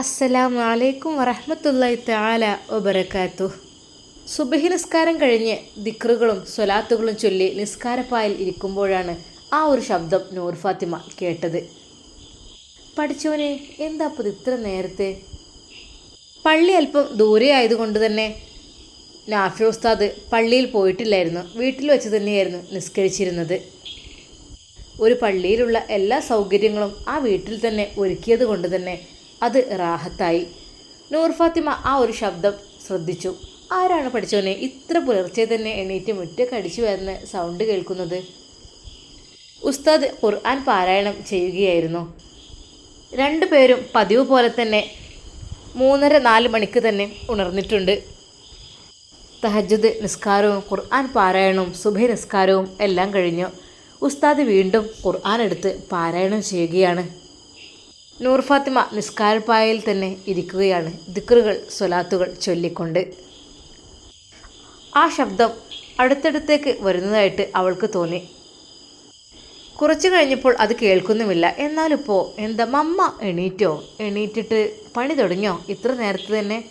അസ്സലാമു അലൈക്കും വറഹ്മത്തുള്ളാഹി താല വബറകാത്തു സുബഹി നിസ്കാരം കഴിഞ്ഞ് ദിക്റുകളും സ്വലാത്തുകളും ചൊല്ലി നിസ്കാരപ്പായിൽ ഇരിക്കുമ്പോഴാണ് ആ ഒരു ശബ്ദം നൂർ ഫാത്തിമ കേട്ടത്. പഠിച്ചവനെ എന്താ അപ്പോൾ ഇത്ര നേരത്തെ? പള്ളി അല്പം ദൂരെ ആയതുകൊണ്ട് തന്നെ നാഫി ഉസ്താദ് പള്ളിയിൽ പോയിട്ടില്ലായിരുന്നു. വീട്ടിൽ വെച്ച് തന്നെയായിരുന്നു നിസ്കരിച്ചിരുന്നത്. ഒരു പള്ളിയിലുള്ള എല്ലാ സൗകര്യങ്ങളും ആ വീട്ടിൽ തന്നെ ഒരുക്കിയത് കൊണ്ട് തന്നെ അത് റാഹത്തായി. നൂർ ഫാത്തിമ ആ ഒരു ശബ്ദം ശ്രദ്ധിച്ചു. ആരാണ് പഠിച്ചവനെ ഇത്ര പുലർച്ചെ തന്നെ എണീറ്റ് മുറ്റക്കടിച്ചു വരുന്ന സൗണ്ട് കേൾക്കുന്നത്? ഉസ്താദ് ഖുർആൻ പാരായണം ചെയ്യുകയായിരുന്നു. രണ്ടുപേരും പതിവ് പോലെ തന്നെ മൂന്നര നാല് മണിക്ക് തന്നെ ഉണർന്നിട്ടുണ്ട്. തഹജ്ജുദ് നിസ്കാരവും ഖുർആൻ പാരായണവും സുബഹി നിസ്കാരവും എല്ലാം കഴിഞ്ഞു. ഉസ്താദ് വീണ്ടും ഖുർആൻ എടുത്ത് പാരായണം ചെയ്യുകയാണ്. നൂർ ഫാത്തിമ നിസ്കാരപ്പായയിൽ തന്നെ ഇരിക്കുകയാണ്. ദിക്റുകൾ സ്വലാത്തുകൾ ചൊല്ലിക്കൊണ്ട്. ആ ശബ്ദം അടുത്തടുത്തേക്ക് വരുന്നതായിട്ട് അവൾക്ക് തോന്നി. കുറച്ചു കഴിഞ്ഞപ്പോൾ അത് കേൾക്കുന്നുമില്ല. എന്നാലിപ്പോൾ എന്താ മമ്മ എണീറ്റോ? എണീറ്റിട്ട് പണി തുടങ്ങിയോ? ഇത്ര നേരത്തെ തന്നെ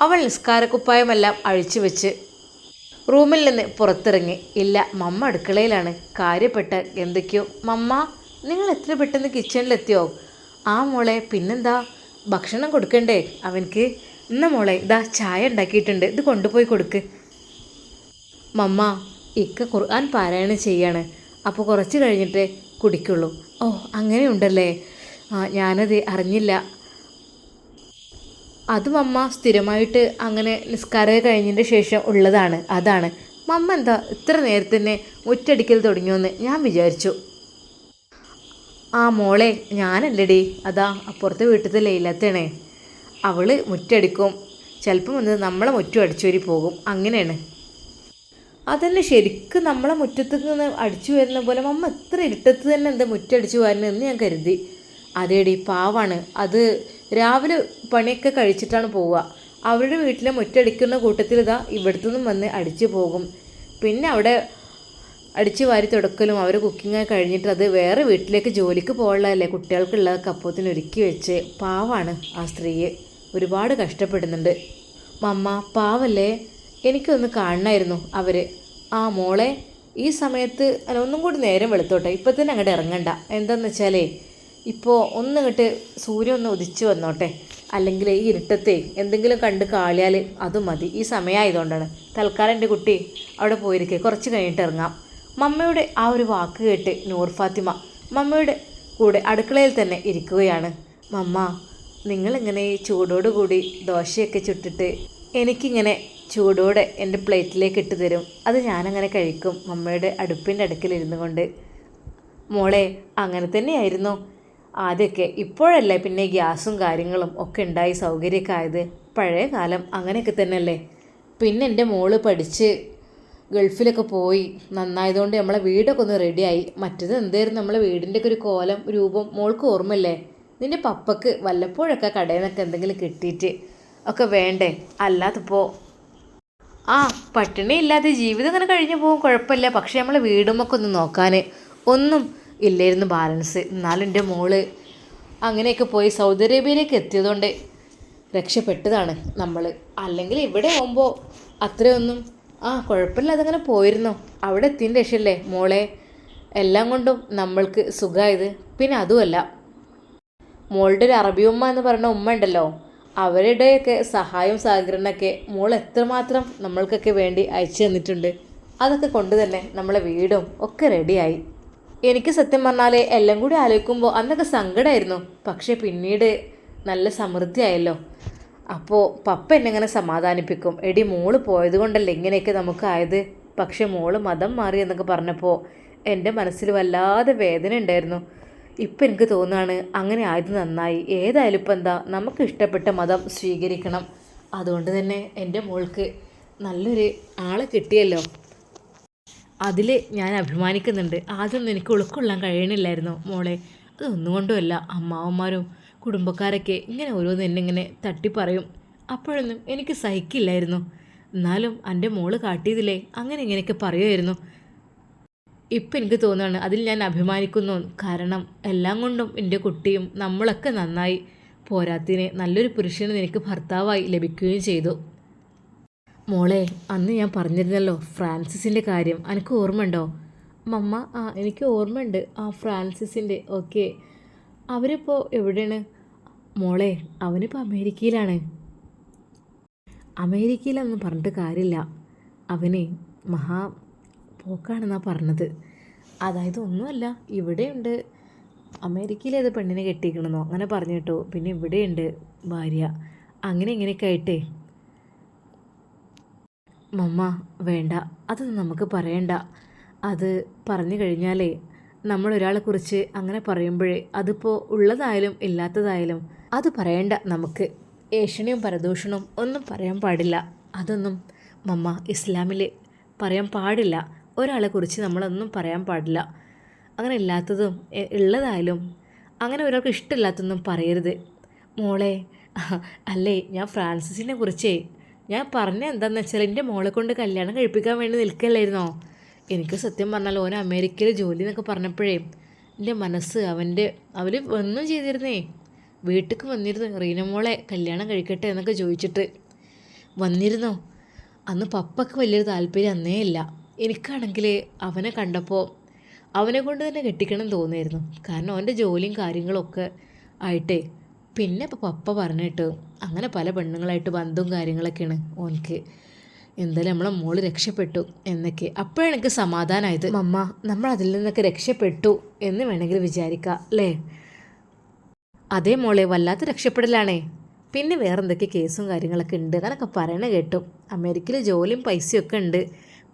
അവൾ നിസ്കാരക്കുപ്പായമെല്ലാം അഴിച്ചു വെച്ച് റൂമിൽ നിന്ന് പുറത്തിറങ്ങി. ഇല്ല മമ്മ അടുക്കളയിലാണ്. കാര്യപ്പെട്ട എന്തൊക്കെയോ. മമ്മ നിങ്ങൾ എത്ര പെട്ടെന്ന് കിച്ചണിലെത്തിയോ ആ മോളെ പിന്നെന്താ? ഭക്ഷണം കൊടുക്കണ്ടേ? അവനക്ക് ഇന്ന മോളെ ഇതാ ചായ ഉണ്ടാക്കിയിട്ടുണ്ട്. ഇത് കൊണ്ടുപോയി കൊടുക്ക്. മമ്മ ഇക്ക ഖുർആൻ പാരായണം ചെയ്യാണ്. അപ്പോൾ കുറച്ച് കഴിഞ്ഞിട്ട് കുടിക്കുള്ളൂ. ഓ അങ്ങനെയുണ്ടല്ലേ ആ ഞാനത് അറിഞ്ഞില്ല. അത് മമ്മ സ്ഥിരമായിട്ട് അങ്ങനെ നിസ്കാരം കഴിഞ്ഞതിന്റെ ശേഷം ഉള്ളതാണ്. അതാണ്. മമ്മ എന്താ ഇത്ര നേരത്തന്നെ ഒറ്റടിക്കൽ തുടങ്ങിയോന്ന് ഞാൻ വിചാരിച്ചു. ആ മോളെ ഞാനല്ലടി. അതാ അപ്പുറത്തെ വീട്ടിലത്തെ ലൈലത്തേണേ അവൾ മുറ്റടിക്കും. ചിലപ്പം വന്ന് നമ്മളെ മുറ്റം അടിച്ചുവരി പോകും. അങ്ങനെയാണ്. അതന്നെ ശരിക്കും നമ്മളെ മുറ്റത്ത് നിന്ന് അടിച്ചു വരുന്ന പോലെ അമ്മ എത്ര ഇരുട്ടത്ത് തന്നെ എന്താ മുറ്റടിച്ചു വരുന്നതെന്ന് ഞാൻ കരുതി. അതേടി പാവാണ്. അത് രാവിലെ പണിയൊക്കെ കഴിച്ചിട്ടാണ് പോവുക. അവരുടെ വീട്ടിലെ മുറ്റടിക്കുന്ന കൂട്ടത്തിൽ ഇതാ ഇവിടുത്തുനിന്നും വന്ന് അടിച്ചു പോകും. പിന്നെ അവിടെ അടിച്ചു വാരി തുടക്കലും അവർ കുക്കിംഗ് കഴിഞ്ഞിട്ട് അത് വേറെ വീട്ടിലേക്ക് ജോലിക്ക് പോകാനുള്ളതല്ലേ? കുട്ടികൾക്കുള്ളതൊക്കെ കപ്പത്തിന് ഒരുക്കി വെച്ച് പാവാണ് ആ സ്ത്രീയെ. ഒരുപാട് കഷ്ടപ്പെടുന്നുണ്ട്. മമ്മ പാവല്ലേ? എനിക്കൊന്ന് കാണണമായിരുന്നു അവർ ആ മോളെ ഈ സമയത്ത് അല്ല ഒന്നും കൂടി നേരം വെളുത്തോട്ടെ. ഇപ്പം തന്നെ അങ്ങോട്ട് ഇറങ്ങണ്ട. എന്താന്ന് വെച്ചാലേ ഇപ്പോൾ ഒന്നിങ്ങോട്ട് സൂര്യൻ ഒന്ന് ഉദിച്ചു വന്നോട്ടെ. അല്ലെങ്കിൽ ഈ ഇരുട്ടത്തെ എന്തെങ്കിലും കണ്ട് കാളിയാൽ അതും മതി. ഈ സമയമായതുകൊണ്ടാണ് തൽക്കാലം എന്റെ കുട്ടി അവിടെ പോയിരിക്കേ. കുറച്ച് കഴിഞ്ഞിട്ട് ഇറങ്ങാം. മമ്മയുടെ ആ ഒരു വാക്ക് കേട്ട് നൂർ ഫാത്തിമ മമ്മയുടെ കൂടെ അടുക്കളയിൽ തന്നെ ഇരിക്കുകയാണ്. മമ്മ നിങ്ങളിങ്ങനെ ഈ ചൂടോടുകൂടി ദോശയൊക്കെ ചുട്ടിട്ട് എനിക്കിങ്ങനെ ചൂടോടെ എന്റെ പ്ലേറ്റിലേക്ക് ഇട്ട് തരും. അത് ഞാനങ്ങനെ കഴിക്കും. മമ്മയുടെ അടുപ്പിന്റെ അടുക്കിലിരുന്നു കൊണ്ട്. മോളെ അങ്ങനെ തന്നെയായിരുന്നു. ആദ്യമൊക്കെ ഇപ്പോഴല്ലേ പിന്നെ ഗ്യാസും കാര്യങ്ങളും ഒക്കെ ഉണ്ടായി സൗകര്യമൊക്കെ ആയത്? പഴയ കാലം അങ്ങനെയൊക്കെ തന്നെയല്ലേ? പിന്നെ എന്റെ മോൾ പഠിച്ച് ഗൾഫിലൊക്കെ പോയി നന്നായതുകൊണ്ട് നമ്മളെ വീടൊക്കെ ഒന്ന് റെഡിയായി മറ്റത് എന്തായിരുന്നു? നമ്മളെ വീടിന്റെ ഒക്കെ ഒരു കോലം രൂപം മോൾക്ക് ഓർമ്മയില്ലേ? നിന്റെ പപ്പക്ക് വല്ലപ്പോഴൊക്കെ കടയിൽ നിന്നൊക്കെ എന്തെങ്കിലും കിട്ടിയിട്ട് ഒക്കെ വേണ്ടേ? അല്ലാതിപ്പോൾ ആ പട്ടിണി ഇല്ലാതെ ജീവിതം ഇങ്ങനെ കഴിഞ്ഞു പോകും കുഴപ്പമില്ല. പക്ഷേ നമ്മളെ വീടുമൊക്കെ ഒന്ന് നോക്കാൻ ഒന്നും ഇല്ലായിരുന്നു ബാലൻസ് എന്നാലും എന്റെ മോൾ അങ്ങനെയൊക്കെ പോയി സൗദി അറേബ്യയിലേക്ക് എത്തിയതുകൊണ്ട് രക്ഷപ്പെട്ടതാണ് നമ്മൾ അല്ലെങ്കിൽ ഇവിടെ ആകുമ്പോൾ അത്രയൊന്നും ആ കുഴപ്പമില്ല. അതങ്ങനെ പോയിരുന്നു. അവിടെ എത്തിയതിന്റെ ശേഷമല്ലേ മോളെ? എല്ലാം കൊണ്ടും നമ്മൾക്ക് സുഖമായത്. പിന്നെ അതുമല്ല മോളുടെ ഒരു അറബി ഉമ്മ എന്ന് പറയുന്ന ഉമ്മ ഉണ്ടല്ലോ. അവരുടെയൊക്കെ സഹായവും സഹകരണമൊക്കെ മോൾ എത്രമാത്രം നമ്മൾക്കൊക്കെ വേണ്ടി അയച്ചു തന്നിട്ടുണ്ട്. അതൊക്കെ കൊണ്ട് തന്നെ നമ്മളെ വീടും ഒക്കെ റെഡിയായി. എനിക്ക് സത്യം പറഞ്ഞാൽ എല്ലാം കൂടി ആലോചിക്കുമ്പോൾ അന്നൊക്കെ സങ്കടമായിരുന്നു. പക്ഷേ പിന്നീട് നല്ല സമൃദ്ധിയായല്ലോ. അപ്പോൾ പപ്പ എന്നെ ഇങ്ങനെ സമാധാനിപ്പിക്കും. എടി മോൾ പോയത് കൊണ്ടല്ലേ ഇങ്ങനെയൊക്കെ നമുക്കായത് പക്ഷെ മോൾ മതം മാറി എന്നൊക്കെ പറഞ്ഞപ്പോൾ എന്റെ മനസ്സിൽ വല്ലാതെ വേദന ഉണ്ടായിരുന്നു. ഇപ്പം എനിക്ക് തോന്നുകയാണ് അങ്ങനെ ആയത് നന്നായി. ഏതായാലും ഇപ്പം എന്താ നമുക്ക് ഇഷ്ടപ്പെട്ട മതം സ്വീകരിക്കണം. അതുകൊണ്ട് തന്നെ എന്റെ മോൾക്ക് നല്ലൊരു ആളെ കിട്ടിയല്ലോ. അതിൽ ഞാൻ അഭിമാനിക്കുന്നുണ്ട്. ആദ്യമൊന്നും എനിക്ക് ഉൾക്കൊള്ളാൻ കഴിയണില്ലായിരുന്നു മോളെ. അതൊന്നുകൊണ്ടുമല്ല അമ്മാവന്മാരും കുടുംബക്കാരൊക്കെ ഇങ്ങനെ ഓരോന്ന് എന്നെ ഇങ്ങനെ തട്ടിപ്പറയും അപ്പോഴൊന്നും എനിക്ക് സഹിക്കില്ലായിരുന്നു. എന്നാലും എന്റെ മോൾ കാട്ടിയതില്ലേ അങ്ങനെ ഇങ്ങനെയൊക്കെ പറയുമായിരുന്നു. ഇപ്പം എനിക്ക് തോന്നുകയാണ് അതിൽ ഞാൻ അഭിമാനിക്കുന്നു. കാരണം എല്ലാം കൊണ്ടും എന്റെ കുട്ടിയും നമ്മളൊക്കെ നന്നായി പോരാത്തിന് നല്ലൊരു പുരുഷന് നിനക്ക് ഭർത്താവായി ലഭിക്കുകയും ചെയ്തു. മോളെ അന്ന് ഞാൻ പറഞ്ഞിരുന്നല്ലോ ഫ്രാൻസിസിന്റെ കാര്യം. എനിക്ക് ഓർമ്മയുണ്ടോ? മമ്മ ആ എനിക്ക് ഓർമ്മയുണ്ട് ആ ഫ്രാൻസിസിന്റെ ഓക്കെ. അവരിപ്പോൾ എവിടെയാണ്? മോളെ അവനിപ്പോൾ അമേരിക്കയിലാണ്. അമേരിക്കയിലൊന്നും പറഞ്ഞിട്ട് കാര്യമില്ല. അവനെ മഹാ പോക്കാണെന്നാണ് പറഞ്ഞത്. അതായത് ഒന്നുമല്ല ഇവിടെയുണ്ട്. അമേരിക്കയിലേത് പെണ്ണിനെ കെട്ടിക്കണമെന്നോ അങ്ങനെ പറഞ്ഞു കേട്ടോ. പിന്നെ ഇവിടെയുണ്ട് ഭാര്യ. അങ്ങനെ ഇങ്ങനെയൊക്കെ ആയിട്ടേ. മമ്മ വേണ്ട. അതൊന്നും നമുക്ക് പറയണ്ട. അത് പറഞ്ഞു കഴിഞ്ഞാലേ നമ്മൾ ഒരാളെക്കുറിച്ച് അങ്ങനെ പറയുമ്പോഴേ അതിപ്പോൾ ഉള്ളതായാലും ഇല്ലാത്തതായാലും അത് പറയണ്ട നമുക്ക്. ഏഷണിയും പരദൂഷണവും ഒന്നും പറയാൻ പാടില്ല. അതൊന്നും മമ്മ ഇസ്ലാമിൽ പറയാൻ പാടില്ല. ഒരാളെ ഒരാളെക്കുറിച്ച് നമ്മളൊന്നും പറയാൻ പാടില്ല. അങ്ങനെ ഇല്ലാത്തതും ഉള്ളതായാലും അങ്ങനെ ഒരാൾക്ക് ഇഷ്ടമില്ലാത്തൊന്നും പറയരുത്. മോളെ അല്ലേ ഞാൻ ഫ്രാൻസിസിനെ കുറിച്ചേ ഞാൻ പറഞ്ഞ എന്താണെന്ന് വെച്ചാൽ എന്റെ മോളെ കൊണ്ട് കല്യാണം കഴിപ്പിക്കാൻ വേണ്ടി നിൽക്കല്ലായിരുന്നോ? എനിക്ക് സത്യം പറഞ്ഞാൽ ഓൻ അമേരിക്കയിൽ ജോലി എന്നൊക്കെ പറഞ്ഞപ്പോഴേ എന്റെ മനസ്സ് അവന്റെ അവർ ഒന്നും ചെയ്തിരുന്നേ. വീട്ടിലേക്ക് വന്നിരുന്നു. റീന മോളെ കല്യാണം കഴിക്കട്ടെ എന്നൊക്കെ ചോദിച്ചിട്ട് വന്നിരുന്നോ. അന്ന് പപ്പയ്ക്ക് വലിയൊരു താല്പര്യം അന്നേ ഇല്ല. എനിക്കാണെങ്കിൽ അവനെ കണ്ടപ്പോൾ അവനെ കൊണ്ട് തന്നെ കെട്ടിക്കണം തോന്നിയിരുന്നു കാരണം അവന്റെ ജോലിയും കാര്യങ്ങളൊക്കെ ആയിട്ടേ. പിന്നെ ഇപ്പോൾ പപ്പ പറഞ്ഞിട്ട് അങ്ങനെ പല പെണ്ണുങ്ങളായിട്ട് ബന്ധവും കാര്യങ്ങളൊക്കെയാണ് ഓനക്ക് എന്തായാലും നമ്മളെ മോൾ രക്ഷപ്പെട്ടു എന്നൊക്കെ. അപ്പോഴാണ് എനിക്ക് സമാധാനമായത് മമ്മ നമ്മൾ അതിൽ നിന്നൊക്കെ രക്ഷപ്പെട്ടു എന്ന് വേണമെങ്കിൽ വിചാരിക്കാം അല്ലേ? അതേ മോളെ വല്ലാത്ത രക്ഷപ്പെടലാണേ. പിന്നെ വേറെ എന്തൊക്കെ കേസും കാര്യങ്ങളൊക്കെ ഉണ്ട് അങ്ങനൊക്കെ പറയണ കേട്ടു. അമേരിക്കയിൽ ജോലിയും പൈസയൊക്കെ ഉണ്ട്.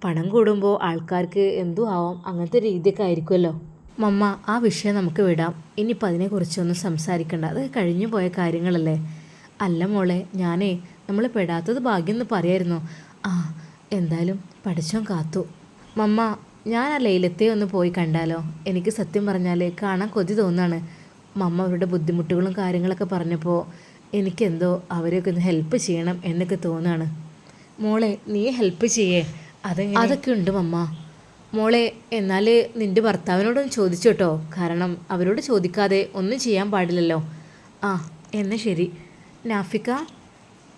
പണം കൂടുമ്പോൾ ആൾക്കാർക്ക് എന്തും ആവാം അങ്ങനത്തെ രീതിയൊക്കെ ആയിരിക്കുമല്ലോ. മമ്മ ആ വിഷയം നമുക്ക് വിടാം. ഇനിയിപ്പോൾ അതിനെക്കുറിച്ചൊന്നും സംസാരിക്കണ്ട. അത് കഴിഞ്ഞു പോയ കാര്യങ്ങളല്ലേ? അല്ല മോളെ ഞാനേ നമ്മൾ പെടാത്തത് ഭാഗ്യം എന്ന് പറയായിരുന്നു. ആ എന്തായാലും പഠിച്ചോൻ കാത്തു. മമ്മ ഞാൻ ആ ലൈലത്തെ ഒന്ന് പോയി കണ്ടാലോ? എനിക്ക് സത്യം പറഞ്ഞാൽ കാണാൻ കൊതി തോന്നാണ്. മമ്മ അവരുടെ ബുദ്ധിമുട്ടുകളും കാര്യങ്ങളൊക്കെ പറഞ്ഞപ്പോൾ എനിക്കെന്തോ അവരെയൊക്കെ ഒന്ന് ഹെൽപ്പ് ചെയ്യണം എന്നൊക്കെ തോന്നാണ്. മോളെ നീ ഹെൽപ്പ് ചെയ്യേ. അത് അതൊക്കെ ഉണ്ട് മമ്മ. മോളെ എന്നാൽ നിന്റെ ഭർത്താവിനോടൊന്ന് ചോദിച്ചു കേട്ടോ കാരണം അവരോട് ചോദിക്കാതെ ഒന്നും ചെയ്യാൻ പാടില്ലല്ലോ. ആ എന്നാൽ ശരി. നാഫിക്ക?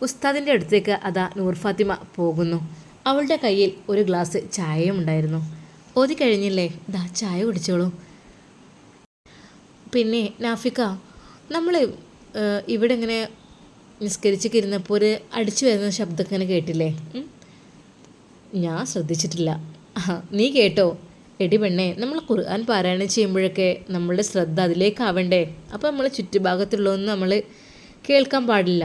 ഉസ്താദിന്റെ അടുത്തേക്ക് അതാ നൂർ ഫാത്തിമ പോകുന്നു. അവളുടെ കയ്യിൽ ഒരു ഗ്ലാസ് ചായയും ഉണ്ടായിരുന്നു. ഓതി കഴിഞ്ഞില്ലേ? ദാ ചായ കുടിച്ചോളൂ. പിന്നെ നാഫിക്ക നമ്മൾ ഇവിടെ ഇങ്ങനെ നിസ്കരിച്ചൊക്കെ ഇരുന്നപ്പോൾ ഒരു അടിച്ചു വരുന്ന ശബ്ദമൊക്കെ ഇങ്ങനെ കേട്ടില്ലേ? ഞാൻ ശ്രദ്ധിച്ചിട്ടില്ല. നീ കേട്ടോ? എടി പെണ്ണേ നമ്മൾ ഖുർആൻ പാരായണം ചെയ്യുമ്പോഴൊക്കെ നമ്മളുടെ ശ്രദ്ധ അതിലേക്കാവണ്ടേ? അപ്പോൾ നമ്മൾ ചുറ്റുഭാഗത്തുള്ളതൊന്നും നമ്മൾ കേൾക്കാൻ പാടില്ല.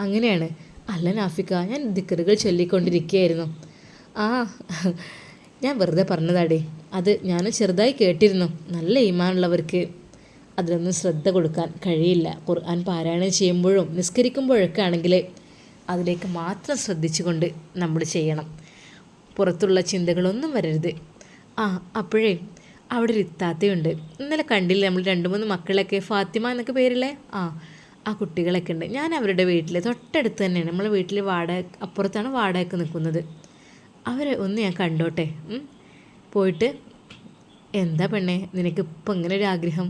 അങ്ങനെയാണ്. അല്ല നാഫിക്ക ഞാൻ ദിക്കറുകൾ ചൊല്ലിക്കൊണ്ടിരിക്കുകയായിരുന്നു ആ ഞാൻ വെറുതെ പറഞ്ഞതാടേ. അത് ഞാൻ ചെറുതായി കേട്ടിരുന്നു. നല്ല ഈമാനുള്ളവർക്ക് അതിലൊന്നും ശ്രദ്ധ കൊടുക്കാൻ കഴിയില്ല. ഖുർആൻ പാരായണം ചെയ്യുമ്പോഴും നിസ്കരിക്കുമ്പോഴൊക്കെ ആണെങ്കിൽ അതിലേക്ക് മാത്രം ശ്രദ്ധിച്ചുകൊണ്ട് നമ്മൾ ചെയ്യണം. പുറത്തുള്ള ചിന്തകളൊന്നും വരരുത്. ആ അപ്പോഴേ അവിടെ ഒരു ഇത്താത്തയുണ്ട്. ഇന്നലെ കണ്ടില്ലേ നമ്മൾ രണ്ട് മൂന്ന് മക്കളൊക്കെ ഫാത്തിമ എന്നൊക്കെ പേരില്ലേ ആ ആ കുട്ടികളൊക്കെ ഉണ്ട്. ഞാൻ അവരുടെ വീട്ടിൽ തൊട്ടടുത്ത് തന്നെയാണ്. നമ്മളെ വീട്ടിൽ വാടക അപ്പുറത്താണ് വാടകയ്ക്ക് നിൽക്കുന്നത് അവരെ ഒന്ന് ഞാൻ കണ്ടോട്ടെ. പോയിട്ട് എന്താ പെണ്ണേ നിനക്ക് ഇപ്പം ഇങ്ങനെ ഒരു ആഗ്രഹം?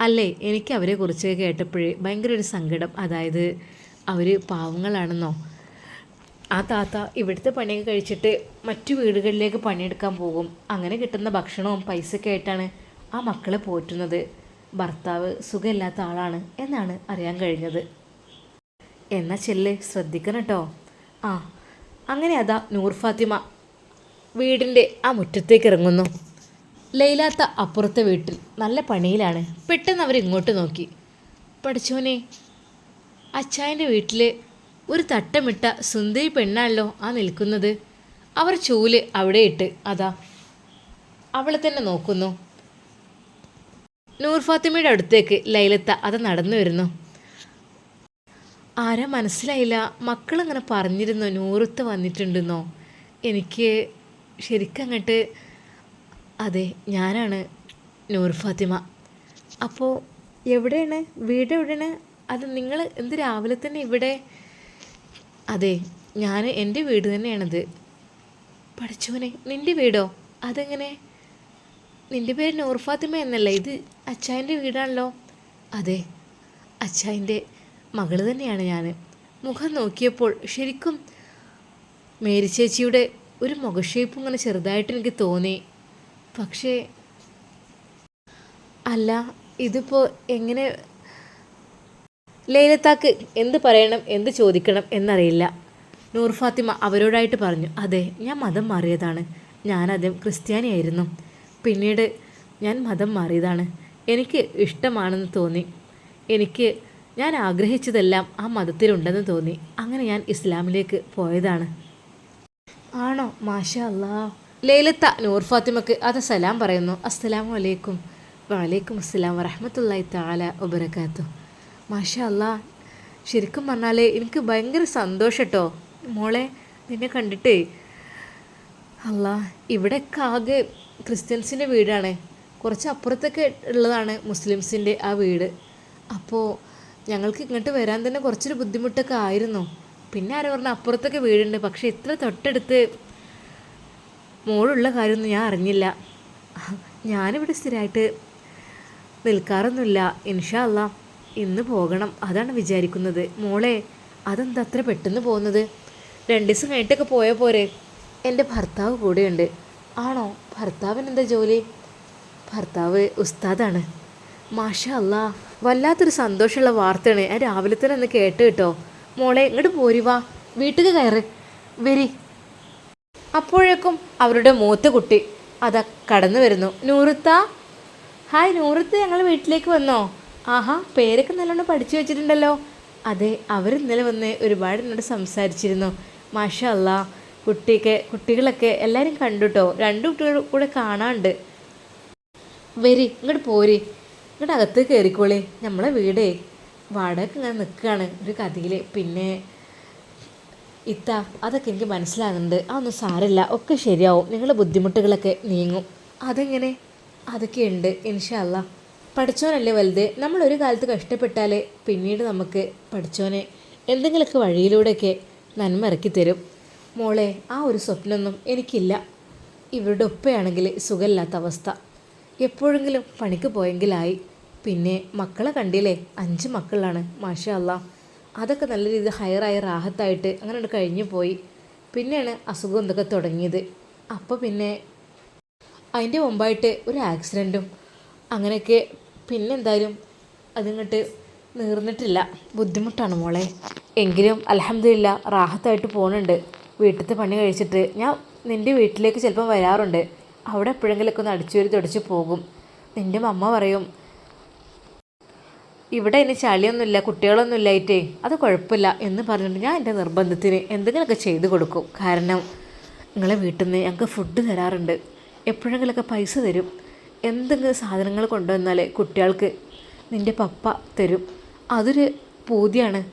അല്ലേ എനിക്ക് അവരെ കുറിച്ച് കേട്ടപ്പോഴേ ഭയങ്കര ഒരു സങ്കടം. അതായത് അവർ പാവങ്ങളാണെന്നോ? ആ താത്ത ഇവിടുത്തെ പണിയൊക്കെ കഴിച്ചിട്ട് മറ്റു വീടുകളിലേക്ക് പണിയെടുക്കാൻ പോകും. അങ്ങനെ കിട്ടുന്ന ഭക്ഷണവും പൈസയൊക്കെ ആയിട്ടാണ് ആ മക്കളെ പോറ്റുന്നത്. ഭർത്താവ് സുഖമില്ലാത്ത ആളാണ് എന്നാണ് അറിയാൻ കഴിഞ്ഞത്. എന്നാ ചെല്ല് ശ്രദ്ധിക്കണം കേട്ടോ ആ അങ്ങനെ അതാ നൂർ ഫാത്തിമ. വീടിന്റെ ആ മുറ്റത്തേക്ക് ഇറങ്ങുന്നു. ലൈലാത്ത അപ്പുറത്തെ വീട്ടിൽ നല്ല പണിയിലാണ്. പെട്ടെന്ന് അവർ ഇങ്ങോട്ട് നോക്കി. പഠിച്ചോനെ അച്ചായന്റെ വീട്ടിൽ ഒരു തട്ടമിട്ട സുന്ദരി പെണ്ണാണല്ലോ ആ നിൽക്കുന്നത്. അവർ ചൂൽ അവിടെ ഇട്ട് അതാ അവളെ തന്നെ നോക്കുന്നു. നൂർ ഫാത്തിമയുടെ അടുത്തേക്ക് ലൈലത്ത അത് നടന്നു വരുന്നു. ആരാ മനസ്സിലായില്ല മക്കളങ്ങനെ പറഞ്ഞിരുന്നു നൂറുത്ത് വന്നിട്ടുണ്ടെന്നോ? എനിക്ക് ശരിക്കങ്ങട്ട് അതെ ഞാനാണ് നൂർ ഫാത്തിമ. അപ്പോൾ എവിടെയാണ് വീട് എവിടെയാണ്? അത് നിങ്ങൾ എന്ത് രാവിലെ തന്നെ ഇവിടെ അതെ ഞാൻ എന്റെ വീട് തന്നെയാണത്. പഠിച്ചോനെ നിന്റെ വീടോ? അതെങ്ങനെ? നിന്റെ പേര് നൂർഫാത്തിമ എന്നല്ല? ഇത് അച്ചായന്റെ വീടാണല്ലോ. അതെ അച്ചായന്റെ മകൾ തന്നെയാണ് ഞാൻ മുഖം നോക്കിയപ്പോൾ ശരിക്കും മേരി ചേച്ചിയുടെ ഒരു മുഖഷേപ്പ് ഇങ്ങനെ ചെറുതായിട്ട് എനിക്ക് തോന്നി. പക്ഷേ അല്ല ഇതിപ്പോൾ എങ്ങനെ ലൈലത്താക്ക് എന്ത് പറയണം എന്ത് ചോദിക്കണം എന്നറിയില്ല. നൂർ ഫാത്തിമ അവരോടായിട്ട് പറഞ്ഞു അതെ ഞാൻ മതം മാറിയതാണ്. ഞാനാദ്യം ക്രിസ്ത്യാനിയായിരുന്നു. പിന്നീട് ഞാൻ മതം മാറിയതാണ്. എനിക്ക് ഇഷ്ടമാണെന്ന് തോന്നി. എനിക്ക് ഞാൻ ആഗ്രഹിച്ചതെല്ലാം ആ മതത്തിലുണ്ടെന്ന് തോന്നി. അങ്ങനെ ഞാൻ ഇസ്ലാമിലേക്ക് പോയതാണ്. ആണോ? മാഷാ അല്ലാ ലൈലത്ത നൂർ ഫാത്തിമക്ക് അത് സലാം പറയുന്നു. അസ്സലാമു അലൈക്കും. വലൈക്കും അസ്സലാം വറഹമത്തല്ലായി താല വബറകാത്തു മാഷാ അല്ലാ ശരിക്കും പറഞ്ഞാൽ എനിക്ക് ഭയങ്കര സന്തോഷം കേട്ടോ മോളെ നിന്നെ കണ്ടിട്ടേ. അല്ലാ ഇവിടെയൊക്കെ ആകെ ക്രിസ്ത്യൻസിന്റെ വീടാണ്. കുറച്ച് അപ്പുറത്തൊക്കെ ഉള്ളതാണ് മുസ്ലിംസിന്റെ ആ വീട്. അപ്പോൾ ഞങ്ങൾക്ക് ഇങ്ങോട്ട് വരാൻ തന്നെ കുറച്ചൊരു ബുദ്ധിമുട്ടൊക്കെ ആയിരുന്നു. പിന്നെ ആരും പറഞ്ഞാൽ അപ്പുറത്തൊക്കെ വീടുണ്ട്. പക്ഷേ ഇത്ര തൊട്ടടുത്ത് മോളുള്ള കാര്യമൊന്നും ഞാൻ അറിഞ്ഞില്ല. ഞാനിവിടെ സ്ഥിരമായിട്ട് നിൽക്കാറൊന്നുമില്ല. ഇൻഷാ അല്ല ഇന്ന് പോകണം അതാണ് വിചാരിക്കുന്നത്. മോളെ അതെന്താ അത്ര പെട്ടെന്ന് പോകുന്നത്? രണ്ട് ദിവസം കഴിഞ്ഞിട്ടൊക്കെ പോയ പോരെ? എന്റെ ഭർത്താവ് കൂടെയുണ്ട്. ആണോ? ഭർത്താവിന് എന്താ ജോലി? ഭർത്താവ് ഉസ്താദാണ്. മാഷ അല്ല വല്ലാത്തൊരു സന്തോഷമുള്ള വാർത്തയാണ്. ഞാൻ രാവിലെ തന്നെ ഒന്ന് കേട്ട് കേട്ടോ. മോളെ ഇങ്ങോട്ട് പോരി വാ. വീട്ടിൽ കയറ്. വരി. അപ്പോഴേക്കും അവരുടെ മൂത്ത കുട്ടി അതാ കടന്നു വരുന്നു. നൂറുത്ത. ഹായ് നൂറുത്ത് ഞങ്ങൾ വീട്ടിലേക്ക് വന്നോ? ആഹാ പേരൊക്കെ നല്ലോണം പഠിച്ചു വെച്ചിട്ടുണ്ടല്ലോ. അതെ അവർ ഇന്നലെ വന്ന് ഒരുപാട് എന്നോട് സംസാരിച്ചിരുന്നു. മാഷ അല്ലാ കുട്ടിക്ക് കുട്ടികളൊക്കെ എല്ലാവരും കണ്ടുട്ടോ? രണ്ട് കുട്ടികൾ കൂടെ കാണാണ്ട്. വരി ഇങ്ങോട്ട് പോരി. ഇങ്ങോട്ട് അകത്ത് കയറിക്കോളി നമ്മളെ വീടേ. വാടക ഇങ്ങനെ നിൽക്കുകയാണ് ഒരു കഥയിൽ പിന്നെ ഇത്ത അതൊക്കെ എനിക്ക് മനസ്സിലാകുന്നുണ്ട്. അതൊന്നും സാരമില്ല. ഒക്കെ ശരിയാവും. നിങ്ങളുടെ ബുദ്ധിമുട്ടുകളൊക്കെ നീങ്ങും. അതെങ്ങനെ? അതൊക്കെ ഉണ്ട്. ഇൻഷല്ല പഠിച്ചോനല്ലേ വലുത്? നമ്മൾ ഒരു കാലത്ത് കഷ്ടപ്പെട്ടാൽ പിന്നീട് നമുക്ക് പഠിച്ചോനെ എന്തെങ്കിലുമൊക്കെ വഴിയിലൂടെയൊക്കെ നന്മ ഇറക്കി തരും മോളെ ആ ഒരു സ്വപ്നമൊന്നും എനിക്കില്ല. ഇവരുടെ ഒപ്പയാണെങ്കിൽ സുഖമില്ലാത്ത അവസ്ഥ. എപ്പോഴെങ്കിലും പണിക്ക് പോയെങ്കിലായി. പിന്നെ മക്കളെ കണ്ടില്ലേ? അഞ്ച് മക്കളാണ് മാഷാ അല്ല അതൊക്കെ നല്ല രീതിയിൽ ഹയറായി റാഹത്തായിട്ട് അങ്ങനെ കഴിഞ്ഞു പോയി. പിന്നെയാണ് അസുഖം എന്തൊക്കെ തുടങ്ങിയത്. അപ്പോൾ പിന്നെ അതിന്റെ മുമ്പായിട്ട് ഒരു ആക്സിഡന്റും അങ്ങനെയൊക്കെ പിന്നെ എന്തായാലും അതിങ്ങോട്ട് നീർന്നിട്ടില്ല. ബുദ്ധിമുട്ടാണ് മോളെ. എങ്കിലും അലഹമില്ല റാഹത്തായിട്ട് പോകുന്നുണ്ട് വീട്ടിലത്തെ പണി കഴിച്ചിട്ട് ഞാൻ നിന്റെ വീട്ടിലേക്ക് ചിലപ്പോൾ വരാറുണ്ട്. അവിടെ എപ്പോഴെങ്കിലൊക്കെ ഒന്ന് അടിച്ചു വരി തുടച്ച് പോകും. നിന്റെ മമ്മ പറയും ഇവിടെ ഇനി ചളിയൊന്നുമില്ല കുട്ടികളൊന്നും ഇല്ലായിട്ടേ അത് കുഴപ്പമില്ല എന്ന് പറഞ്ഞിട്ട് ഞാൻ എന്റെ നിർബന്ധത്തിന് എന്തെങ്കിലുമൊക്കെ ചെയ്തു കൊടുക്കും. കാരണം നിങ്ങളെ വീട്ടിൽ നിന്ന് ഞങ്ങൾക്ക് ഫുഡ് തരാറുണ്ട്. എപ്പോഴെങ്കിലുമൊക്കെ പൈസ തരും. എന്തെങ്കിലും സാധനങ്ങൾ കൊണ്ടുവന്നാൽ കുട്ടികൾക്ക് നിന്റെ പപ്പ തരും. അതൊരു പൂതിയാണ്.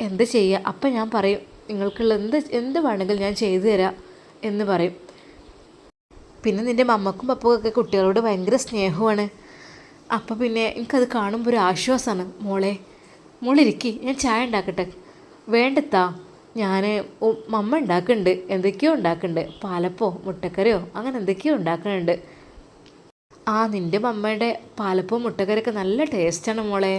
എന്ത് ചെയ്യുക? അപ്പം ഞാൻ പറയും നിങ്ങൾക്കുള്ള എന്ത് എന്ത് വേണമെങ്കിലും ഞാൻ ചെയ്തു തരാം എന്ന് പറയും. പിന്നെ നിന്റെ മമ്മക്കും പപ്പക്കൊക്കെ കുട്ടികളോട് ഭയങ്കര സ്നേഹമാണ്. അപ്പോൾ പിന്നെ എനിക്കത് കാണുമ്പോൾ ഒരു ആശ്വാസമാണ് മോളെ മോളിരിക്കി ഞാൻ ചായ ഉണ്ടാക്കട്ടെ. വേണ്ടത്താ ഞാൻ മമ്മ ഉണ്ടാക്കുന്നുണ്ട് എന്തൊക്കെയോ ഉണ്ടാക്കുന്നുണ്ട് പാലപ്പോ മുട്ടക്കറിയോ അങ്ങനെ എന്തൊക്കെയോ ഉണ്ടാക്കുന്നുണ്ട് ആ നിന്റെ മമ്മയുടെ പാലപ്പോ മുട്ടക്കറിയൊക്കെ നല്ല ടേസ്റ്റാണ് മോളെ.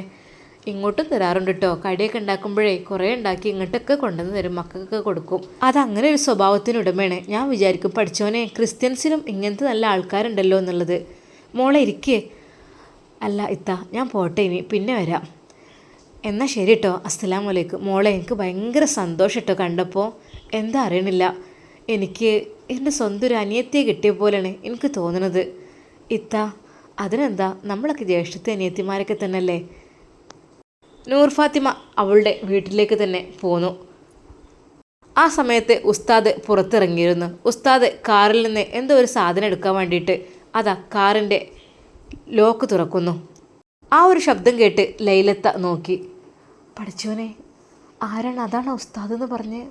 ഇങ്ങോട്ടും തരാറുണ്ട് കേട്ടോ കടിയൊക്കെ ഉണ്ടാക്കുമ്പോഴേ കുറേ ഉണ്ടാക്കി ഇങ്ങോട്ടൊക്കെ കൊണ്ടുവന്ന് തരും മക്കൾക്കൊക്കെ കൊടുക്കും. അതങ്ങനെ ഒരു സ്വഭാവത്തിന് ഉടമയാണ്. ഞാൻ വിചാരിക്കും പഠിച്ചവനെ ക്രിസ്ത്യൻസിനും ഇങ്ങനത്തെ നല്ല ആൾക്കാരുണ്ടല്ലോ എന്നുള്ളത്. മോളെ ഇരിക്കേ. അല്ല ഇത്ത ഞാൻ പോട്ടെ ഇനി. പിന്നെ വരാം. എന്നാൽ ശരി കേട്ടോ അസ്സലാം വലൈക്കും മോളെ എനിക്ക് ഭയങ്കര സന്തോഷം കേട്ടോ കണ്ടപ്പോൾ എന്താ അറിയണില്ല. എനിക്ക് എന്റെ സ്വന്തം ഒരു അനിയത്തിയെ കിട്ടിയ പോലെയാണ് എനിക്ക് തോന്നുന്നത് ഇത്ത അതിനെന്താ? നമ്മളൊക്കെ ജ്യേഷ്ഠത്തെ അനിയത്തിമാരൊക്കെ തന്നെയല്ലേ? നൂർ ഫാത്തിമ അവളുടെ വീട്ടിലേക്ക് തന്നെ പോന്നു. ആ സമയത്ത് ഉസ്താദ് പുറത്തിറങ്ങിയിരുന്നു. ഉസ്താദ് കാറിൽ നിന്ന് എന്തോ ഒരു സാധനം എടുക്കാൻ വേണ്ടിയിട്ട് അതാ കാറിന്റെ ലോക്ക് തുറക്കുന്നു. ആ ഒരു ശബ്ദം കേട്ട് ലൈലത്ത നോക്കി. പഠിച്ചോനെ ആരാണ് അതാണ് ഉസ്താദ് എന്ന് പറഞ്ഞ്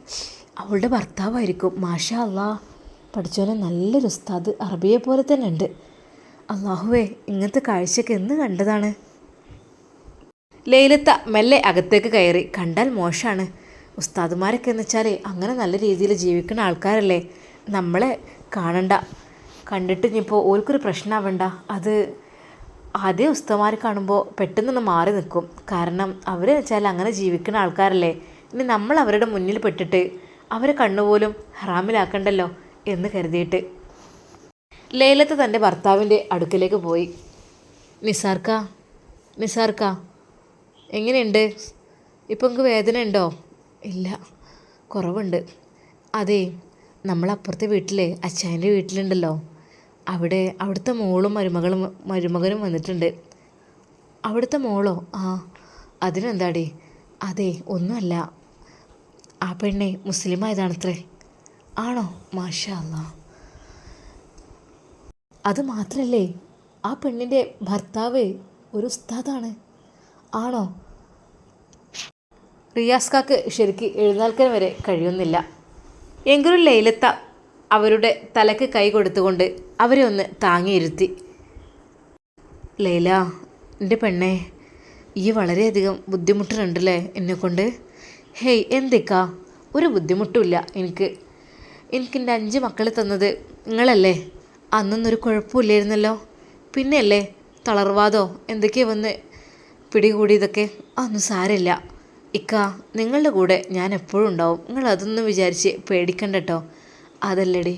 അവളുടെ ഭർത്താവായിരിക്കും. മാഷ അല്ലാ പഠിച്ചോനെ നല്ലൊരു ഉസ്താദ് അറബിയെ പോലെ തന്നെ ഉണ്ട്. അള്ളാഹുവേ ഇങ്ങനത്തെ കാഴ്ചയൊക്കെ എന്ന് കണ്ടതാണ്. ലൈലത്ത മെല്ലെ അകത്തേക്ക് കയറി. കണ്ടാൽ മോശമാണ് ഉസ്താദുമാരൊക്കെ എന്ന് വെച്ചാൽ അങ്ങനെ നല്ല രീതിയിൽ ജീവിക്കുന്ന ആൾക്കാരല്ലേ? നമ്മളെ കാണണ്ട. കണ്ടിട്ട് ഇനിയിപ്പോൾ ഓർക്കൊരു പ്രശ്നമാവണ്ട അത് ആദ്യം ഉസ്താദുമാർ കാണുമ്പോൾ പെട്ടെന്നൊന്ന് മാറി നിൽക്കും കാരണം അവർ വെച്ചാൽ അങ്ങനെ ജീവിക്കുന്ന ആൾക്കാരല്ലേ? ഇനി നമ്മൾ അവരുടെ മുന്നിൽ പെട്ടിട്ട് അവരെ കണ്ണുപോലും ഹറാമിലാക്കണ്ടല്ലോ എന്ന് കരുതിയിട്ട് ലേലത്ത് തന്റെ ഭർത്താവിന്റെ അടുക്കലേക്ക് പോയി. നിസാർക്ക? നിസാർക്ക? എങ്ങനെയുണ്ട്? ഇപ്പം നിങ്ങൾക്ക് വേദന ഉണ്ടോ? ഇല്ല കുറവുണ്ട്. അതെ നമ്മളപ്പുറത്തെ വീട്ടിലെ അച്ചായന്റെ വീട്ടിലുണ്ടല്ലോ. അവിടെ അവിടുത്തെ മോളും മരുമകളും മരുമകനും വന്നിട്ടുണ്ട്. അവിടുത്തെ മോളോ? ആ അതിനെന്താടി? അതെ ഒന്നുമല്ല. ആ പെണ്ണെ മുസ്ലിം ആയതാണത്രേ. ആണോ? മാഷാ അത് മാത്രല്ലേ? ആ പെണ്ണിന്റെ ഭർത്താവ് ഒരു ഉസ്താദാണ്. ആണോ? റിയാസ് കാക്ക് ശരിക്ക് എഴുന്നേൽക്കാൻ വരെ കഴിയുന്നില്ല. എങ്കിലും ലൈലത്ത അവരുടെ തലക്ക് കൈ കൊടുത്തുകൊണ്ട് അവരെ ഒന്ന് താങ്ങിയിരുത്തി. ലൈല എന്റെ പെണ്ണേ ഈ വളരെയധികം ബുദ്ധിമുട്ടുണ്ടല്ലേ എന്നെക്കൊണ്ട്? ഹേയ് എന്തിക്കാ? ഒരു ബുദ്ധിമുട്ടുമില്ല എനിക്ക്. എനിക്ക് എന്റെ അഞ്ച് മക്കളെ തന്നത് നിങ്ങളല്ലേ? അന്നൊന്നൊരു കുഴപ്പമില്ലായിരുന്നല്ലോ. പിന്നെയല്ലേ തളർവാദോ എന്തൊക്കെയോ വന്ന് പിടികൂടിയതൊക്കെ അതൊന്നും സാരമില്ല. ഇക്ക നിങ്ങളുടെ കൂടെ ഞാൻ എപ്പോഴും ഉണ്ടാവും. നിങ്ങൾ അതൊന്നും വിചാരിച്ച് പേടിക്കണ്ട കേട്ടോ അതല്ലടി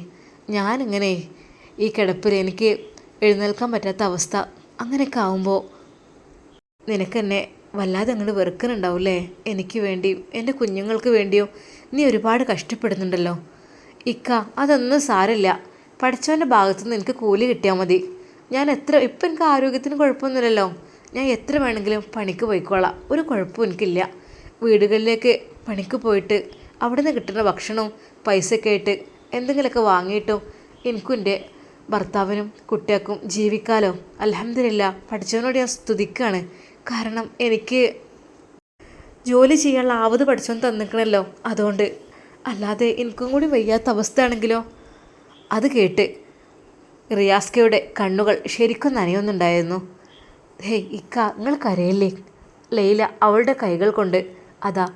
ഞാനിങ്ങനെ ഈ കിടപ്പിൽ എനിക്ക് എഴുന്നേൽക്കാൻ പറ്റാത്ത അവസ്ഥ അങ്ങനെയൊക്കെ ആവുമ്പോൾ നിനക്കെന്നെ വല്ലാതെ അങ്ങോട്ട് വെറുക്കുന്നുണ്ടാവില്ലേ എനിക്ക് വേണ്ടിയും എന്റെ കുഞ്ഞുങ്ങൾക്ക് വേണ്ടിയും നീ ഒരുപാട് കഷ്ടപ്പെടുന്നുണ്ടല്ലോ. ഇക്ക അതൊന്നും സാരമില്ല. പഠിച്ചവന്റെ ഭാഗത്തുനിന്ന് എനിക്ക് കൂലി കിട്ടിയാൽ മതി. ഞാൻ എത്ര ഇപ്പം എനിക്ക് ആരോഗ്യത്തിന് കുഴപ്പമൊന്നുമില്ലല്ലോ. ഞാൻ എത്ര വേണമെങ്കിലും പണിക്ക് പോയിക്കോളാം. ഒരു കുഴപ്പവും എനിക്കില്ല. വീടുകളിലേക്ക് പണിക്ക് പോയിട്ട് അവിടെ നിന്ന് കിട്ടുന്ന ഭക്ഷണവും പൈസയൊക്കെ ആയിട്ട് എന്തെങ്കിലുമൊക്കെ വാങ്ങിയിട്ടും എനിക്കും എന്റെ ഭർത്താവിനും കുട്ടികൾക്കും ജീവിക്കാലോ. അലഹമില്ല പഠിച്ചവനോട് ഞാൻ സ്തുതിക്കുകയാണ് കാരണം എനിക്ക് ജോലി ചെയ്യാനുള്ള ആവത് പഠിച്ചവൻ തന്നിക്കണല്ലോ അതുകൊണ്ട് അല്ലാതെ എനിക്കും കൂടി വയ്യാത്ത അവസ്ഥയാണെങ്കിലോ? അത് കേട്ട് റിയാസ്കയുടെ കണ്ണുകൾ ശരിക്കും നനയൊന്നുണ്ടായിരുന്നു. ഹേയ് ഇക്ക നിങ്ങൾ കരയല്ലേ? ലൈല അവളുടെ കൈകൾ കൊണ്ട് അതാ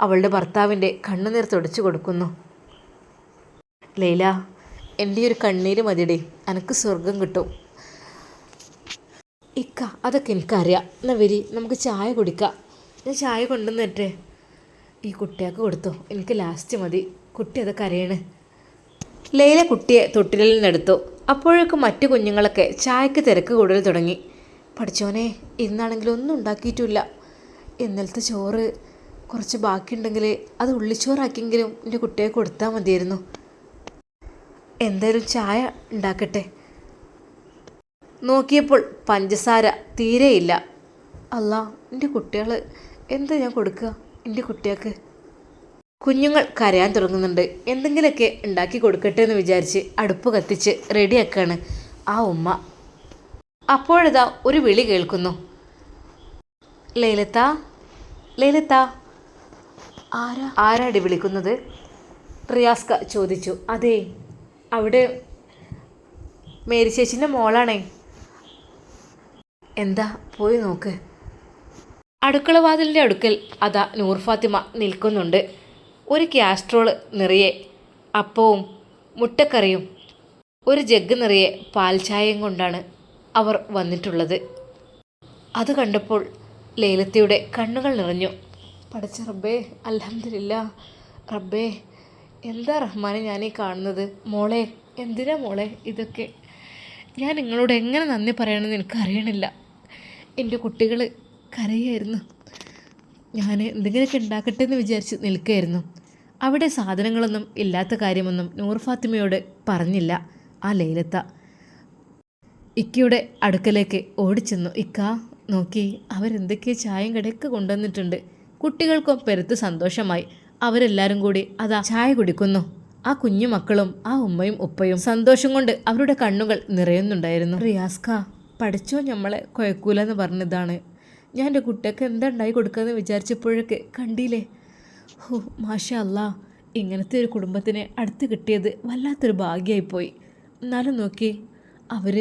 അവളുടെ ഭർത്താവിന്റെ കണ്ണുനീർ തുടച്ചു കൊടുക്കുന്നു. ലൈല എന്റെ ഒരു കണ്ണീര് മതിടേ എനിക്ക് സ്വർഗം കിട്ടും. ഇക്ക അതൊക്കെ എനിക്കറിയാം. എന്നാ വരി നമുക്ക് ചായ കുടിക്കാം. ഞാൻ ചായ കൊണ്ടുവന്നിട്ടേ ഈ കുട്ടിയൊക്കെ കൊടുത്തു? എനിക്ക് ലാസ്റ്റ് മതി. കുട്ടി അതൊക്കെ അറിയണേ ലൈല കുട്ടിയെ തൊട്ടിലിൽ നിന്നെടുത്തു. അപ്പോഴേക്കും മറ്റു കുഞ്ഞുങ്ങളൊക്കെ ചായക്ക് തിരക്ക് കൂടുതൽ തുടങ്ങി. പഠിച്ചോനെ ഇന്നാണെങ്കിൽ ഒന്നും ഉണ്ടാക്കിയിട്ടില്ല. ഇന്നലത്തെ ചോറ് കുറച്ച് ബാക്കിയുണ്ടെങ്കിൽ അത് ഉള്ളിച്ചോറാക്കിയെങ്കിലും എന്റെ കുട്ടിയെ കൊടുത്താൽ മതിയായിരുന്നു. എന്തായാലും ചായ ഉണ്ടാക്കട്ടെ. നോക്കിയപ്പോൾ പഞ്ചസാര തീരെയില്ല അല്ല എന്റെ കുട്ടികൾ എന്താ ഞാൻ കൊടുക്കുക എന്റെ കുട്ടികൾക്ക്? കുഞ്ഞുങ്ങൾ കരയാൻ തുടങ്ങുന്നുണ്ട്. എന്തെങ്കിലുമൊക്കെ ഉണ്ടാക്കി കൊടുക്കട്ടെ എന്ന് വിചാരിച്ച് അടുപ്പ് കത്തിച്ച് റെഡിയാക്കാണ് ആ ഉമ്മ. അപ്പോഴതാ ഒരു വിളി കേൾക്കുന്നു. ലൈലത്ത ലൈലത്ത. ആരാ? ആരാടി വിളിക്കുന്നത്? റിയാസ്ക ചോദിച്ചു. അതെ അവിടെ മേരി ചേച്ചിന്റെ മോളാണേ. എന്താ പോയി നോക്ക്. അടുക്കള വാതിലിന്റെ അടുക്കൽ അതാ നൂർ ഫാത്തിമ നിൽക്കുന്നുണ്ട്. ഒരു കാസ്ട്രോൾ നിറയെ അപ്പവും മുട്ടക്കറിയും ഒരു ജഗ് നിറയെ പാൽ ചായയും കൊണ്ടാണ് അവർ വന്നിട്ടുള്ളത്. അത് കണ്ടപ്പോൾ ലേലത്തിയുടെ കണ്ണുകൾ നിറഞ്ഞു. പഠിച്ച റബ്ബേ അലഹമില്ല റബ്ബേ എന്താ റഹ്മാനെ ഞാനീ കാണുന്നത്? മോളെ എന്തിനാ മോളെ ഇതൊക്കെ? ഞാൻ നിങ്ങളോട് എങ്ങനെ നന്ദി പറയണമെന്ന് എനിക്കറിയണില്ല. എന്റെ കുട്ടികൾ കരയായിരുന്നു. ഞാൻ എന്തെങ്കിലുമൊക്കെ ഉണ്ടാക്കട്ടെ എന്ന് വിചാരിച്ച് നിൽക്കുകയായിരുന്നു. അവിടെ സാധനങ്ങളൊന്നും ഇല്ലാത്ത കാര്യമൊന്നും നൂർ ഫാത്തിമയോട് പറഞ്ഞില്ല ആ ലൈലത്ത. ഇക്കയുടെ അടുക്കലേക്ക് ഓടിച്ചെന്നു. ഇക്ക നോക്കി അവരെന്തൊക്കെയോ ചായം കടയൊക്കെ കൊണ്ടുവന്നിട്ടുണ്ട്. കുട്ടികൾക്കും പെരുത്ത് സന്തോഷമായി. അവരെല്ലാവരും കൂടി അതാ ചായ കുടിക്കുന്നു. ആ കുഞ്ഞു മക്കളും ആ ഉമ്മയും ഉപ്പയും സന്തോഷം കൊണ്ട് അവരുടെ കണ്ണുകൾ നിറയുന്നുണ്ടായിരുന്നു. റിയാസ്ക പഠിച്ചോ നമ്മളെ കുഴക്കൂലെന്ന് പറഞ്ഞതാണ്. ഞാൻ എന്റെ കുട്ടിയൊക്കെ എന്താ ഉണ്ടായി കൊടുക്കാമെന്ന് വിചാരിച്ചപ്പോഴൊക്കെ കണ്ടില്ലേ? ഓ മാഷാ അല്ല ഇങ്ങനത്തെ ഒരു കുടുംബത്തിന് അടുത്ത് കിട്ടിയത് വല്ലാത്തൊരു ഭാഗ്യമായിപ്പോയി എന്നാലും നോക്കി അവർ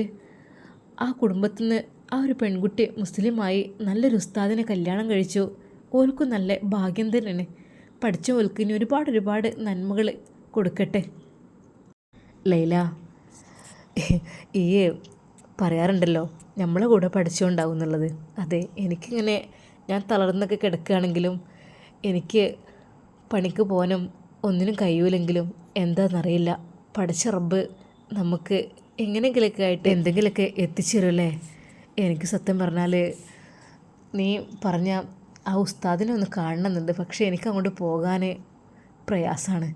ആ കുടുംബത്തിൽ നിന്ന് ആ ഒരു പെൺകുട്ടി മുസ്ലിമായി നല്ലൊരു ഉസ്താദിനെ കല്യാണം കഴിച്ചു. ഓൽക്കും നല്ല ഭാഗ്യം തന്നെയാണ്. പഠിച്ച ഓൽക്ക് ഇനി ഒരുപാട് ഒരുപാട് നന്മകൾ കൊടുക്കട്ടെ. ലൈല ഈ പറയാറുണ്ടല്ലോ നമ്മളെ കൂടെ പഠിച്ചുകൊണ്ടാവും എന്നുള്ളത്. അതെ എനിക്കിങ്ങനെ ഞാൻ തളർന്നൊക്കെ കിടക്കുകയാണെങ്കിലും എനിക്ക് പണിക്ക് പോകാനും ഒന്നിനും കഴിയൂലെങ്കിലും എന്താണെന്നറിയില്ല പഠിച്ച റബ്ബ് നമുക്ക് എങ്ങനെയെങ്കിലുമൊക്കെ ആയിട്ട് എന്തെങ്കിലുമൊക്കെ എത്തിച്ചേരുമല്ലേ? എനിക്ക് സത്യം പറഞ്ഞാൽ നീ പറഞ്ഞ ആ ഉസ്താദിനെ ഒന്ന് കാണണമെന്നുണ്ട്. പക്ഷേ എനിക്ക് അങ്ങോട്ട് പോകാൻ പ്രയാസമാണ്.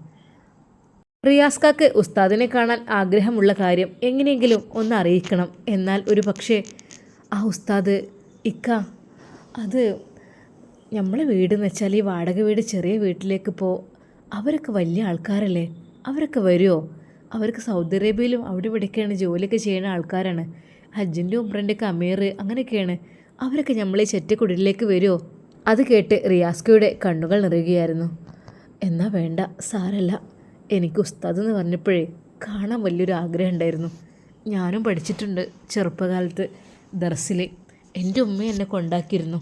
റിയാസ്കാക്ക് ഉസ്താദിനെ കാണാൻ ആഗ്രഹമുള്ള കാര്യം എങ്ങനെയെങ്കിലും ഒന്ന് അറിയിക്കണം. എന്നാൽ ഒരു പക്ഷേ ആ ഉസ്താദ് ഇക്ക അത് നമ്മളെ വീട് എന്ന് വെച്ചാൽ ഈ വാടക വീട് ചെറിയ വീട്ടിലേക്ക് പോ. അവരൊക്കെ വലിയ ആൾക്കാരല്ലേ? അവരൊക്കെ വരുമോ അവർക്ക് സൗദി അറേബ്യയിലും അവിടെ ഇവിടെയൊക്കെയാണ് ജോലിയൊക്കെ ചെയ്യുന്ന ആൾക്കാരാണ്. ഹജ്ജിന്റെ ഉംറന്റെയൊക്കെ അമീർ അങ്ങനെയൊക്കെയാണ്. അവരൊക്കെ നമ്മളെ ചെറ്റക്കുടിലേക്ക് വരുമോ അത് കേട്ട് റിയാസ്കയുടെ കണ്ണുകൾ നിറയുകയായിരുന്നു. എന്നാ വേണ്ട സാരല്ല. എനിക്ക് ഉസ്താദ് എന്ന് പറഞ്ഞപ്പോഴേ കാണാൻ വലിയൊരു ആഗ്രഹം ഉണ്ടായിരുന്നു. ഞാനും പഠിച്ചിട്ടുണ്ട് ചെറുപ്പകാലത്ത് ദർസിൽ എന്റെ ഉമ്മ എന്നെ കൊണ്ടാക്കിയിരുന്നു.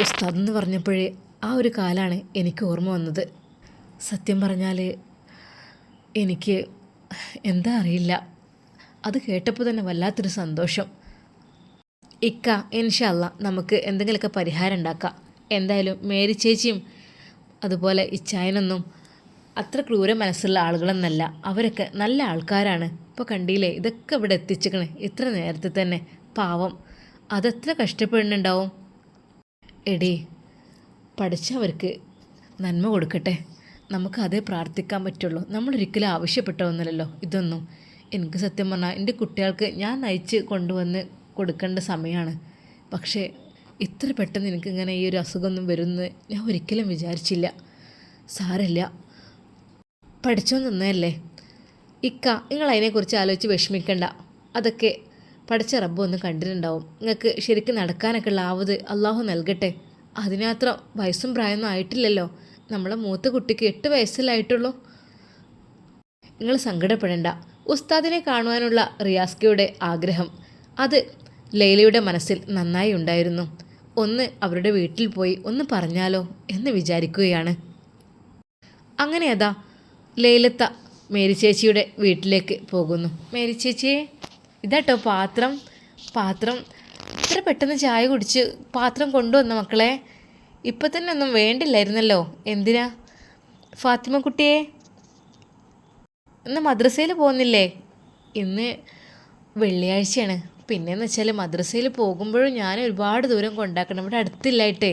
ഉസ്താദ് എന്ന് പറഞ്ഞപ്പോഴേ ആ ഒരു കാലാണ് എനിക്ക് ഓർമ്മ വന്നത്. സത്യം പറഞ്ഞാൽ എനിക്ക് എന്താ അറിയില്ല. അത് കേട്ടപ്പോൾ തന്നെ വല്ലാത്തൊരു സന്തോഷം. ഇക്ക ഇൻഷല്ല നമുക്ക് എന്തെങ്കിലുമൊക്കെ പരിഹാരം ഉണ്ടാക്കാം. എന്തായാലും മേരി ചേച്ചിയും അതുപോലെ ഇച്ചായനൊന്നും അത്ര ക്രൂര മനസ്സുള്ള ആളുകളെന്നല്ല. അവരൊക്കെ നല്ല ആൾക്കാരാണ്. ഇപ്പോൾ കണ്ടില്ലേ ഇതൊക്കെ ഇവിടെ എത്തിച്ചിക്കണേ. ഇത്ര നേരത്തെ തന്നെ. പാവം. അതെത്ര കഷ്ടപ്പെടുന്നുണ്ടാവും? എടി പഠിച്ചവർക്ക് നന്മ കൊടുക്കട്ടെ. നമുക്ക് അതേ പ്രാർത്ഥിക്കാൻ പറ്റുള്ളൂ. നമ്മളൊരിക്കലും ആവശ്യപ്പെട്ടതൊന്നുമല്ലല്ലോ. ഇതൊന്നും. എനിക്ക് സത്യം പറഞ്ഞാൽ എന്റെ കുട്ടികൾക്ക് ഞാൻ നയിച്ച് കൊണ്ടുവന്ന് കൊടുക്കേണ്ട സമയമാണ്. പക്ഷേ ഇത്ര പെട്ടെന്ന് എനിക്കിങ്ങനെ ഈ ഒരു അസുഖമൊന്നും വരുമെന്ന് ഞാൻ ഒരിക്കലും വിചാരിച്ചില്ല. സാരല്ല പഠിച്ചോ നിന്നല്ലേ ഇക്ക നിങ്ങൾ അതിനെക്കുറിച്ച് ആലോചിച്ച് വിഷമിക്കണ്ട. അതൊക്കെ പഠിച്ച റബ്ബ് ഒന്ന് കണ്ടിട്ടുണ്ടാവും. നിങ്ങൾക്ക് ശരിക്കും നടക്കാനൊക്കെ ഉള്ള ആവത് അള്ളാഹു നൽകട്ടെ. അതിനത്ര വയസ്സും പ്രായമൊന്നും ആയിട്ടില്ലല്ലോ. നമ്മളെ മൂത്ത കുട്ടിക്ക് എട്ട് വയസ്സിലായിട്ടുള്ളൂ. നിങ്ങൾ സങ്കടപ്പെടേണ്ട. ഉസ്താദിനെ കാണുവാനുള്ള റിയാസ്കയുടെ ആഗ്രഹം. അത് ലൈലയുടെ മനസ്സിൽ നന്നായി ഉണ്ടായിരുന്നു. ഒന്ന് അവരുടെ വീട്ടിൽ പോയി ഒന്ന് പറഞ്ഞാലോ എന്ന് വിചാരിക്കുകയാണ്. അങ്ങനെ അതാ ലൈലത്ത മേരി ചേച്ചിയുടെ വീട്ടിലേക്ക് പോകുന്നു. മേരി ചേച്ചിയെ ഇതാട്ടോ പാത്രം. പാത്രം. ഇത്ര പെട്ടെന്ന് ചായ കുടിച്ച് പാത്രം കൊണ്ടുവന്ന മക്കളെ. ഇപ്പം തന്നെ ഒന്നും വേണ്ടില്ലായിരുന്നല്ലോ. എന്തിനാ? ഫാത്തിമ കുട്ടിയെ ഇന്ന് മദ്രസയിൽ പോകുന്നില്ലേ? ഇന്ന് വെള്ളിയാഴ്ചയാണ്. പിന്നെയെന്ന് വെച്ചാൽ മദ്രസയിൽ പോകുമ്പോഴും ഞാൻ ഒരുപാട് ദൂരം കൊണ്ടാക്കണം. ഇവിടെ അടുത്തില്ലായിട്ടേ.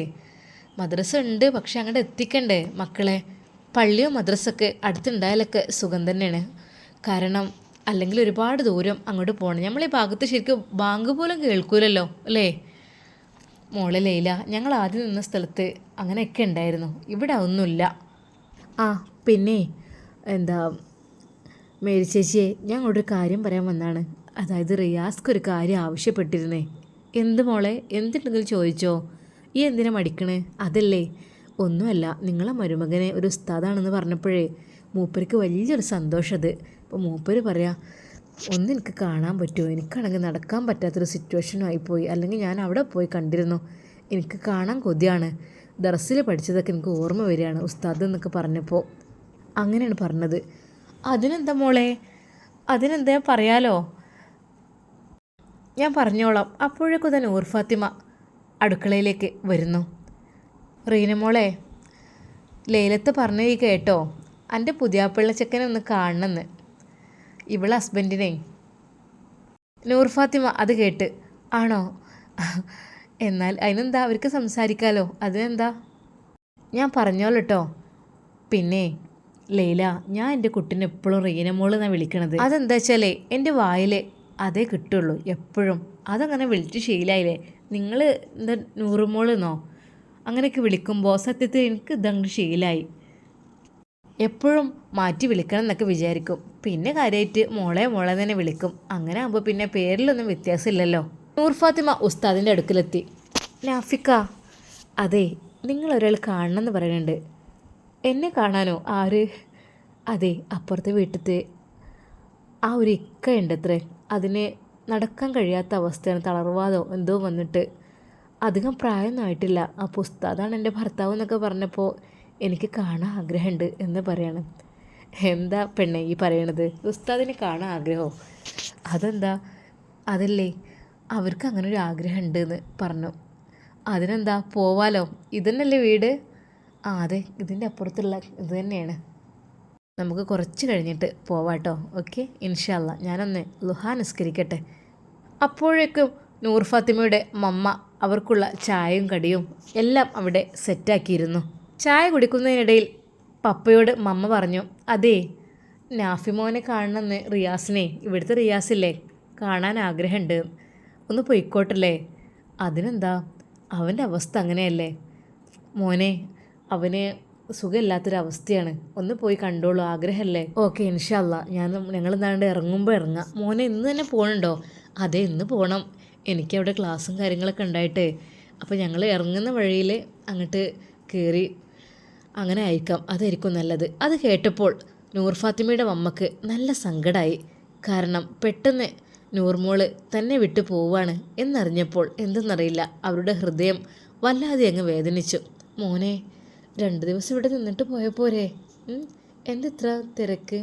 മദ്രസ ഉണ്ട് പക്ഷെ അങ്ങോട്ട് എത്തിക്കണ്ടേ മക്കളെ. പള്ളിയോ മദ്രസൊക്കെ അടുത്തുണ്ടായാലൊക്കെ സുഖം തന്നെയാണ്. കാരണം അല്ലെങ്കിൽ ഒരുപാട് ദൂരം അങ്ങോട്ട് പോകണം. നമ്മൾ ഈ ഭാഗത്ത് ശരിക്കും ബാങ്ക് പോലും കേൾക്കൂലല്ലോ അല്ലേ? മോളെ ലൈല ഞങ്ങൾ ആദ്യം നിന്ന സ്ഥലത്ത് അങ്ങനെയൊക്കെ ഉണ്ടായിരുന്നു. ഇവിടെ ഒന്നുമില്ല ആ പിന്നെ എന്താ മേരി ചേച്ചിയെ ഒരു കാര്യം പറയാൻ വന്നാണ്. അതായത് റിയാസ്ക്ക് ഒരു കാര്യം ആവശ്യപ്പെട്ടിരുന്നേ. എന്ത് മോളെ എന്തുണ്ടെങ്കിലും ചോദിച്ചോ? ഈ എന്തിനാ മടിക്കണേ? അതല്ലേ. ഒന്നുമല്ല നിങ്ങളെ മരുമകനെ ഒരു ഉസ്താദാണെന്ന് പറഞ്ഞപ്പോഴേ മൂപ്പർക്ക് വലിയൊരു സന്തോഷം അത്. അപ്പോൾ മൂപ്പര് പറയാ ഒന്ന് എനിക്ക് കാണാൻ പറ്റുമോ? എനിക്കാണെങ്കിൽ നടക്കാൻ പറ്റാത്തൊരു ആയിപ്പോയി. അല്ലെങ്കിൽ ഞാൻ അവിടെ പോയി കണ്ടിരുന്നു. എനിക്ക് കാണാൻ കൊതിയാണ്. ദർസിൽ പഠിച്ചതൊക്കെ എനിക്ക് ഓർമ്മ വരികയാണ് ഉസ്താദ് എന്നൊക്കെ പറഞ്ഞപ്പോൾ അങ്ങനെയാണ് പറഞ്ഞത്. അതിനെന്താ മോളെ? അതിനെന്താ പറയാലോ? ഞാൻ പറഞ്ഞോളാം. അപ്പോഴേക്കും തന്നെ ഊർഫാത്തിമ ഫാത്തിമ അടുക്കളയിലേക്ക് വരുന്നു. റീന മോളെ ലേലത്ത് പറഞ്ഞ കേട്ടോ. എന്റെ പുതിയാപ്പിള്ള ചെക്കനെ ഒന്ന് കാണണമെന്ന്. ഇവളെ ഹസ്ബൻഡിനെ നൂർ ഫാത്തിമ അത് കേട്ട് ആണോ? എന്നാൽ അതിനെന്താ അവർക്ക് സംസാരിക്കാലോ? അതിനെന്താ? ഞാൻ പറഞ്ഞോളൂ കേട്ടോ പിന്നെ ലൈല ഞാൻ എന്റെ കുട്ടീനെ എപ്പോഴും റീനമോൾ എന്നാണ് വിളിക്കണത്. അതെന്താ വെച്ചാലേ എന്റെ വായിൽ അതേ കിട്ടുള്ളൂ എപ്പോഴും. അതങ്ങനെ വിളിച്ച് ശീലായില്ലേ? നിങ്ങൾ എന്താ നൂറുമോളെന്നോ അങ്ങനെയൊക്കെ വിളിക്കുമ്പോൾ സത്യത്തിൽ എനിക്ക് ഇതങ്ങ് ശീലായി. എപ്പോഴും മാറ്റി വിളിക്കണം എന്നൊക്കെ വിചാരിക്കും. പിന്നെ കാര്യമായിട്ട് മോളെ മോളെ തന്നെ വിളിക്കും. അങ്ങനെ ആകുമ്പോൾ പിന്നെ പേരിലൊന്നും വ്യത്യാസമില്ലല്ലോ. നൂർ ഫാത്തിമ ഉസ്താദിന്റെ അടുക്കലെത്തി. നാഫിക്ക അതെ നിങ്ങളൊരാൾ കാണണമെന്ന് പറയുന്നുണ്ട്. എന്നെ കാണാനോ? ആര്? അതെ അപ്പുറത്തെ വീട്ടിലത്തെ. ആ ഒരു ഇക്ക ഉണ്ട് അത്രേ അതിന് നടക്കാൻ കഴിയാത്ത അവസ്ഥയാണ് തളർവാദോ എന്തോ വന്നിട്ട്. അധികം പ്രായമൊന്നും ആയിട്ടില്ല. ആ ഉസ്താദാണ് എന്റെ ഭർത്താവ് എന്നൊക്കെ പറഞ്ഞപ്പോൾ എനിക്ക് കാണാൻ ആഗ്രഹമുണ്ട് എന്ന് പറയണം. എന്താ പെണ്ണെ ഈ പറയണത്? ഉസ്താദിനെ കാണാൻ ആഗ്രഹമോ അതെന്താ? അതല്ലേ അവർക്ക് അങ്ങനെ ഒരു ആഗ്രഹം ഉണ്ടെന്ന് പറഞ്ഞു. അതിനെന്താ? പോവാലോ? ഇതന്നല്ലേ വീട്? ആ അതെ ഇതിന്റെ അപ്പുറത്തുള്ള ഇത് തന്നെയാണ്. നമുക്ക് കുറച്ച് കഴിഞ്ഞിട്ട് പോവാട്ടോ ഓക്കെ? ഇൻഷാല്ല ഞാനൊന്ന് ലുഹാ നിസ്കരിക്കട്ടെ. അപ്പോഴേക്കും നൂർ ഫാത്തിമയുടെ മമ്മ അവർക്കുള്ള ചായയും കടിയും എല്ലാം അവിടെ സെറ്റാക്കിയിരുന്നു. ചായ കുടിക്കുന്നതിനിടയിൽ പപ്പയോട് മമ്മ പറഞ്ഞു അതേ നാഫിമോനെ കാണണമെന്ന് റിയാസിനെ ഇവിടുത്തെ റിയാസില്ലേ കാണാൻ ആഗ്രഹമുണ്ട്. ഒന്ന് പൊയ്ക്കോട്ടല്ലേ? അതിനെന്താ? അവന്റെ അവസ്ഥ അങ്ങനെയല്ലേ? മോനെ അവന് സുഖമില്ലാത്തൊരവസ്ഥയാണ്. ഒന്ന് പോയി കണ്ടോളൂ ആഗ്രഹമല്ലേ? ഓക്കെ ഇൻഷല്ല ഞാൻ ഞങ്ങൾ എന്താണ്ട് ഇറങ്ങുമ്പോൾ ഇറങ്ങാം. മോനെ ഇന്ന് തന്നെ പോകണുണ്ടോ അതെ ഇന്ന് പോകണം എനിക്കവിടെ ക്ലാസ്സും കാര്യങ്ങളൊക്കെ ഉണ്ടായിട്ട്. അപ്പോൾ ഞങ്ങൾ ഇറങ്ങുന്ന വഴിയിൽ അങ്ങോട്ട് കയറി അങ്ങനെ അയക്കാം അതായിരിക്കും നല്ലത്. അത് കേട്ടപ്പോൾ നൂർ ഫാത്തിമയുടെ മമ്മക്ക് നല്ല സങ്കടമായി കാരണം പെട്ടെന്ന് നൂർമോൾ തന്നെ വിട്ടു പോവാണ് എന്നറിഞ്ഞപ്പോൾ എന്തെന്നറിയില്ല. അവരുടെ ഹൃദയം വല്ലാതെ അങ്ങ് വേദനിച്ചു. മോനെ രണ്ട് ദിവസം ഇവിടെ നിന്നിട്ട് പോയ പോരെ? എന്തിത്ര തിരക്ക്?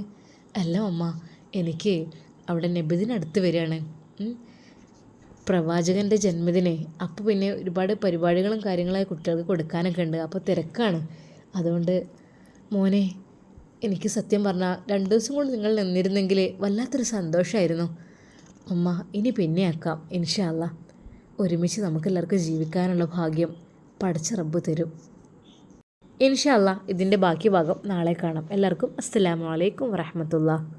അല്ല അമ്മ എനിക്ക് അവിടെ നബിദിനടുത്ത് വരികയാണ്? പ്രവാചകന്റെ ജന്മദിനെ. അപ്പോൾ പിന്നെ ഒരുപാട് പരിപാടികളും കാര്യങ്ങളായി കുട്ടികൾക്ക് കൊടുക്കാനൊക്കെ ഉണ്ട്. അപ്പോൾ തിരക്കാണ്. അതുകൊണ്ട് മോനെ എനിക്ക് സത്യം പറഞ്ഞാൽ രണ്ട് ദിവസം കൊണ്ട് നിങ്ങൾ നിന്നിരുന്നെങ്കിൽ വല്ലാത്തൊരു സന്തോഷമായിരുന്നു അമ്മ ഇനി പിന്നെ ആക്കാം ഇൻഷാല്ല ഒരുമിച്ച് നമുക്കെല്ലാവർക്കും ജീവിക്കാനുള്ള ഭാഗ്യം പഠിച്ച റബ്ബ് തരും. ഇൻഷാല്ല ഇതിന്റെ ബാക്കി ഭാഗം നാളെ കാണാം. എല്ലാവർക്കും അസ്സലാമു അലൈക്കും വറഹമത്തുള്ള.